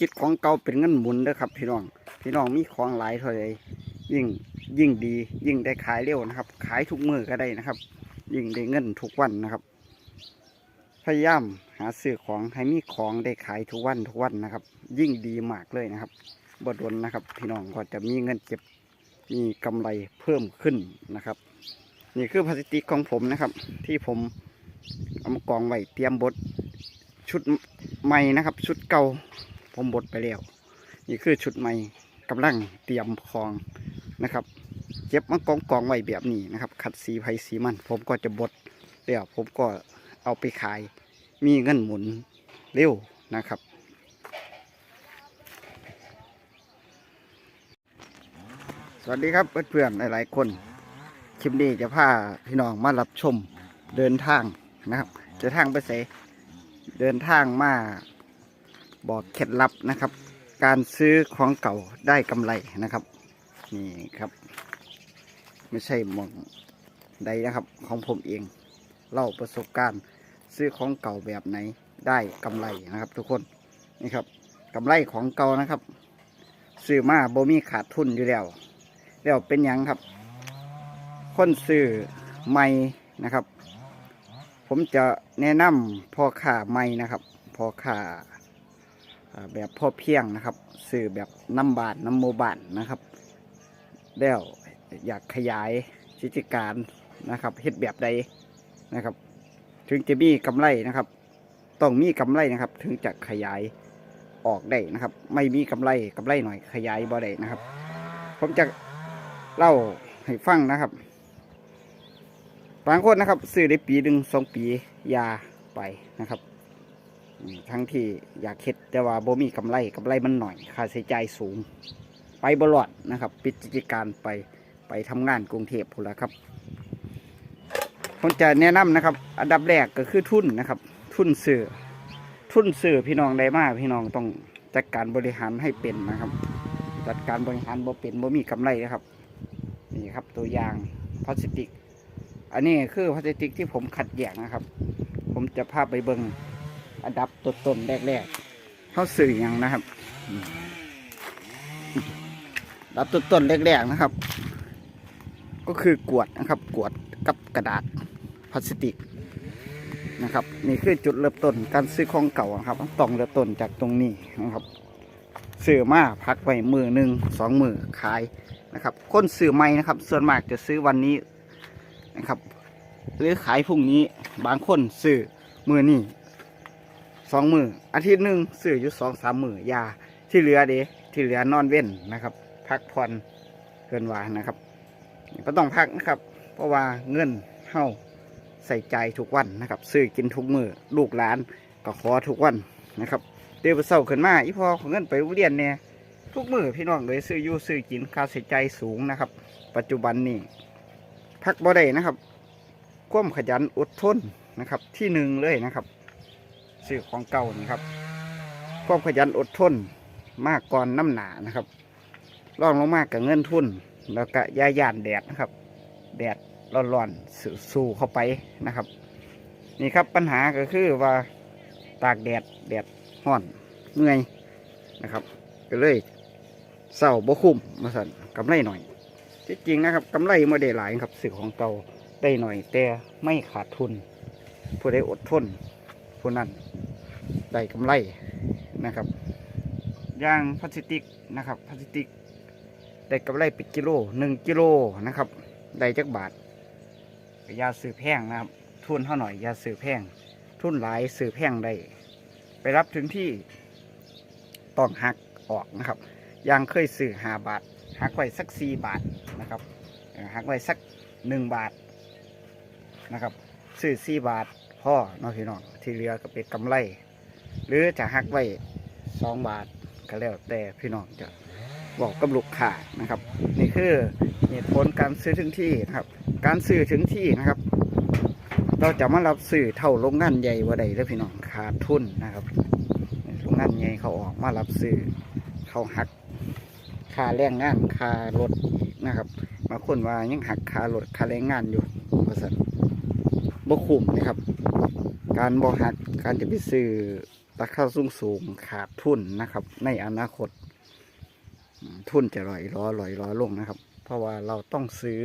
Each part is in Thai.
กิจของเก่าเป็นเงินหมุนเด้อครับ พี่น้อง พี่น้องมีของหลายเท่าไรยิ่งยิ่งดี ยิ่งได้ขายเร็วนะครับ ขายทุกมือก็ได้นะครับ ยิ่งได้เงินทุกวันนะครับ พยายามหาซื้อของให้มีของได้ขายทุกวันทุกวันนะครับ ยิ่งดีมากเลยนะครับบดวนนะครับ พี่น้องก็จะมีเงินเก็บมีกำไรเพิ่มขึ้นนะครับ นี่คือพลาสติกของผมนะครับ ที่ผมเอามากองไว้เตรียมบดชุดใหม่นะครับ ชุดเก่า ผมบดไปแล้ว นี่คือชุดใหม่กำลังเตรียมของนะครับเก็บมากองกองไว้แบบนี้นะครับ ขัดสีไผ่สีมัน ผมก็จะบดแล้วผมก็เอาไปขาย มีเงินหมุนเร็วนะครับ สวัสดีครับเพื่อนๆหลายๆคน คลิปนี้จะพาพี่น้องมารับชมเดินทางนะครับเดินทางไปเสเดินทางมา บอกเคล็ดลับนะครับ การซื้อของเก่าได้กำไรนะครับ นี่ครับ ไม่ใช่มองใดนะครับ ของผมเองเล่าประสบการณ์ซื้อของเก่าแบบไหนได้กำไรนะครับ ทุกคนนี่ครับกำไรของเก่านะครับ ซื้อมาโบมีขาดทุนอยู่แล้วแล้วเป็นยังครับ คนซื้อใหม่นะครับ ผมจะแนะนำพอค้าใหม่นะครับ พอค้าอ่า แบบพ่อเพียงนะครับซื้อแบบน้ำบานน้ำโมบานนะครับแล้วอยากขยายกิจการนะครับเฮ็ดแบบใดนะครับ ถึงจะมีกำไรนะครับ ต้องมีกำไรนะครับ ถึงจะขยายออกได้นะครับ ไม่มีกำไรกำไรหน่อยขยายบ่ได้นะครับ ผมจะเล่าให้ฟังนะครับบางคนนะครับ ซื้อได้ปีหนึ่งสองปียาไปนะครับ ทั้งที่อยากเฮ็ดแต่ว่าบ่มีกำไรกำไรมันหน่อย ค่าใช้จ่ายสูง ไปบลอดนะครับ ปิดกิจการไปไปทำงานกรุงเทพพูนละครับผมจะแนะนำนะครับ อันดับแรกก็คือทุนนะครับ ทุนซื้อทุนซื้อพี่น้องได้มากพี่น้องต้องจัดการบริหารให้เป็นนะครับ จัดการบริหารบ่เป็นบ่มีกำไรนะครับนี่ครับตัวอย่างพลาสติก อันนี้คือพลาสติกที่ผมขัดแยกนะครับ ผมจะพาไปเบิง อันดับต้นๆแรกๆเขาสื่ออย่างนะครับอืมอันดับต้นๆแรกๆนะครับ ก็คือกวดนะครับ กวดกับกระดาษพลาสติกนะครับนี่คือจุดเริ่มต้นการซื้อของเก่านะครับต้องเริ่มต้นจากตรงนี้นะครับซื้อมาพักไว้มือหนึ่งสองมือขายนะครับ คนซื้อใหม่นะครับ ส่วนมากจะซื้อวันนี้นะครับ หรือขายพรุ่งนี้บางคนซื้อมือนี่ สองมืออาทิตย์หนึ่งซื้ออยู่สองสามมือยาที่เหลือเดที่เหลือนอนเว้นนะครับ พักผ่อนเกินวานะครับก็ต้องพักนะครับ เพราะว่าเงินเฮาใส่ใจทุกวันนะครับ ซื้อกินทุกมือลูกหลานก็ขอทุกวันนะครับเดี๋ยวเศร้าขึ้นมาอีพอของเงินไปเรียนเนี่ยทุกมือพี่น้องเลยซื้ออยู่ซื้อกินค่าใส่ใจายสูงนะครับ ปัจจุบันนี้พักบ่ได้นะครับ ความขยันอดทนนะครับ ที่หนึ่งเลยนะครับ ซื้อของเก่านี่ครับความขยันอดทนมากก่อนน้ำหนานะครับรองลงมากกับเงินทุน แล้วก็ยายานแดดนะครับ แดดร้อนๆสู่เข้าไปนะครับ นี่ครับปัญหาก็คือว่าตากแดดแดดห้อนเมื่อยนะครับก็เลยเศร้าบ่คุ้มมาสั่นกำไรหน่อยที่จริงนะครับกำไรไม่ได้หลายครับสื่อของเก่าได้หน่อยแต่ไม่ขาดทุนผู้ใดอดทน ผู้นั้นได้กำไรนะครับยางพลาสติกนะครับพลาสติกได้กำไรเป็นกิโลหนึ่งกิโลนะครับได้จักบาทยาซื้อแพงนะครับ ทุนเท่าหน่อยยาซื้อแพง ทุนหลายซื้อแพงได้ไปรับถึงที่ต้องหักออกนะครับยางเคยซื้อหาบาทหักไว้สักสี่บาทนะครับหักไว้สักหนึ่งบาทนะครับซื้อสี่บาท พ่อเน้องพี่น้องที่เหลือก็เป็นกำไร หรือจะหักไว้สองบาทก็แล้วแต่พี่น้องจะบอกกับลูกค้านะครับ นี่คือเหตุผลการซื้อถึงที่นะครับ การซื้อถึงที่นะครับ เราจะมารับซื้อเท่าโรงงานใหญ่ว่าใดแล้วพี่น้องขาดทุนนะครับโรงงานใหญ่เขาออกมารับซื้อเขาหักค่าแรงงานค่ารถนะครับบางคนว่ายังหักค่ารถค่าแรงงานอยู่เพราะฉะนั้นบ่คุ้มนะครับ การบ่หักการจะไปซื้อราคาสูงสูงขาดทุนนะครับ ในอนาคต ทุนจะลอยล้อลอยล้อลงนะครับ เพราะว่าเราต้องซื้อ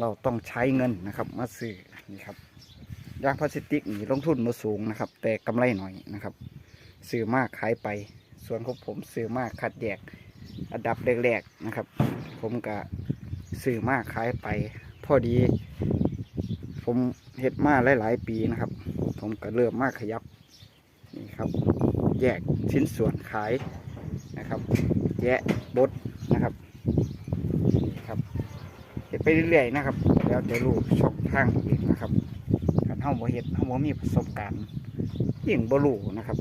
เราต้องใช้เงินนะครับ มาซื้อนี่ครับยางพลาสติกนี่ลงทุนมาสูงนะครับ แต่กำไรหน่อยนะครับ ซื้อมากขายไป ส่วนของผมซื้อมากคัดแยกอันดับแรกๆนะครับ ผมก็ซื้อมากขายไป พอดี ผมเฮ็ดมาหลาย ๆ ปีนะครับ ผมก็เริ่มมากขยับนี่ครับ แยกชิ้นส่วนขายนะครับ แยะบดนะครับนี่ครับเฮ็ดไปเรื่อย ๆ นะครับ แล้วจะรู้ช่องทางเองนะครับการเฮาบ่เฮ็ดเฮาบ่มีประสบการณ์ยิ่งบ่รู้นะครับ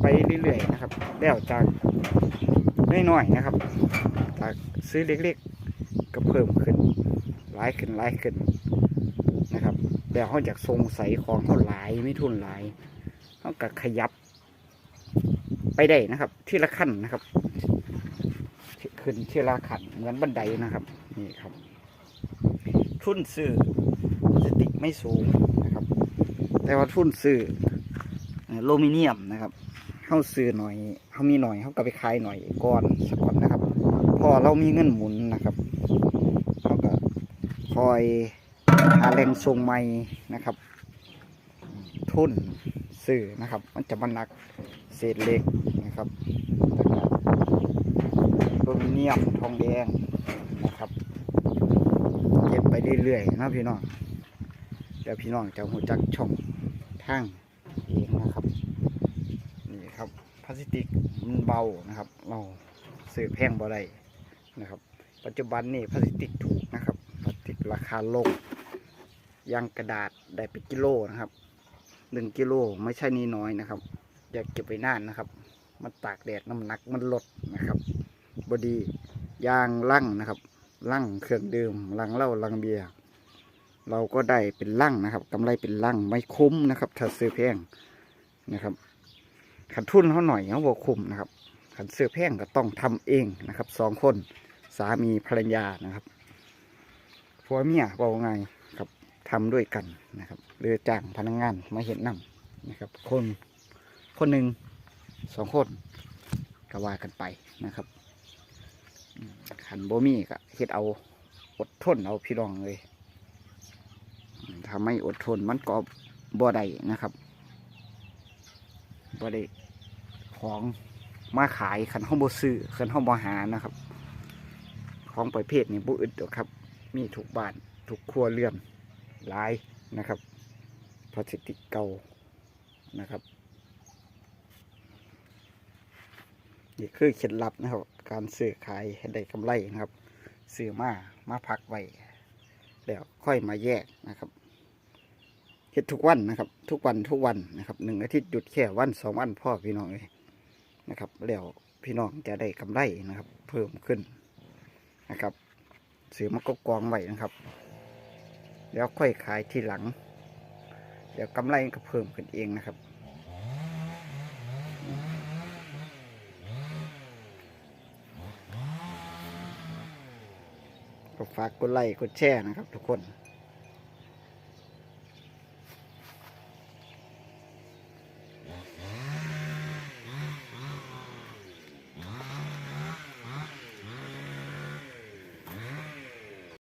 ไปเรื่อยๆนะครับแล้วจากน้อยๆนะครับ จากซื้อเล็กๆก็เพิ่มขึ้น หลายขึ้นหลายขึ้นนะครับแล้วเขาจากทรงใสของเขาหลายไม่ทุนหลายเขาก็ขยับ ไปได้นะครับ ที่ละขั้นนะครับ ขึ้นที่ละขั้นเหมือนบันไดนะครับ นี่ครับ ทุนซื้อสติกไม่สูงนะครับ แต่ว่าทุนซื้อโลมิเนียมนะครับเข้าซื้อหน่อยเขามีหน่อยเขาก็ไปขายหน่อยก่อนสักก่อนนะครับ พอเรามีเงินหมุนนะครับ คอยหาแรงส่งใหม่นะครับทุนซื้อนะครับ มันจะมาหนักเศษเหล็กนะครับโลมิเนียมทองแดงนะครับเก็บไปเรื่อยๆนะพี่น้องเดี๋ยวพี่น้องจะหูจักช่องทางเองนะครับนี่ครับพลาสติกมันเบานะครับ เราซื้อแพงบ่ได้นะครับ ปัจจุบันนี่พลาสติกถูกนะครับ ราคาลงยางกระดาษได้เป็นกิโลนะครับหนึ่งกิโลไม่ใช่นี่น้อยนะครับ อยากเก็บไว้นานนะครับ มันตากแดดน้ำหนักมันลดนะครับบอดียางลั่งนะครับลั่งเครื่องดื่มลังเหล้าลังเบียร์เราก็ได้เป็นลั่งนะครับกำไรเป็นลั่งไม่คุ้มนะครับ ถ้าซื้อแพงนะครับขันทุนเขาหน่อยเขาบอกคุ้มนะครับขันเสื้อแพงก็ต้องทำเองนะครับสองคนสามีภรรยานะครับ ผัวเมียบอกไงครับทำด้วยกันนะครับหรือจ้างพนักงานมาเห็นนำนะครับ คนคนหนึ่งสองคนก็ว่ากันไปนะครับขันโบมีก็เฮ็ดเอาอดทนเอาพี่รองเลยอืมถ้าไม่อดทนมันก็บ่ได้นะครับบ่ได้ของมาขายขันห้องบ่ซื้อขันห้องบ่หานะครับ ของประเภทนี้บ่อึดครับ มีทุกบ้านทุกครัวเรือนหลายนะครับพลาสติกเก่านะครับนี่คือเคล็ดลับนะครับ การซื้อขายให้ได้กำไรนะครับซื้อมามาพักไว้แล้วค่อยมาแยกนะครับเฮ็ดทุกวันนะครับ ทุกวันทุกวันนะครับหนึ่งอาทิตย์หยุดแค่วันสองวันพ่อพี่น้องเลยนะครับ แล้วพี่น้องจะได้กำไรนะครับ เพิ่มขึ้นนะครับ ซื้อมาก็กองไว้นะครับ แล้วค่อยขายทีหลัง เดี๋ยวกำไรก็เพิ่มขึ้นเองนะครับก็ฝากกดไลค์กดแชร์นะครับทุกคน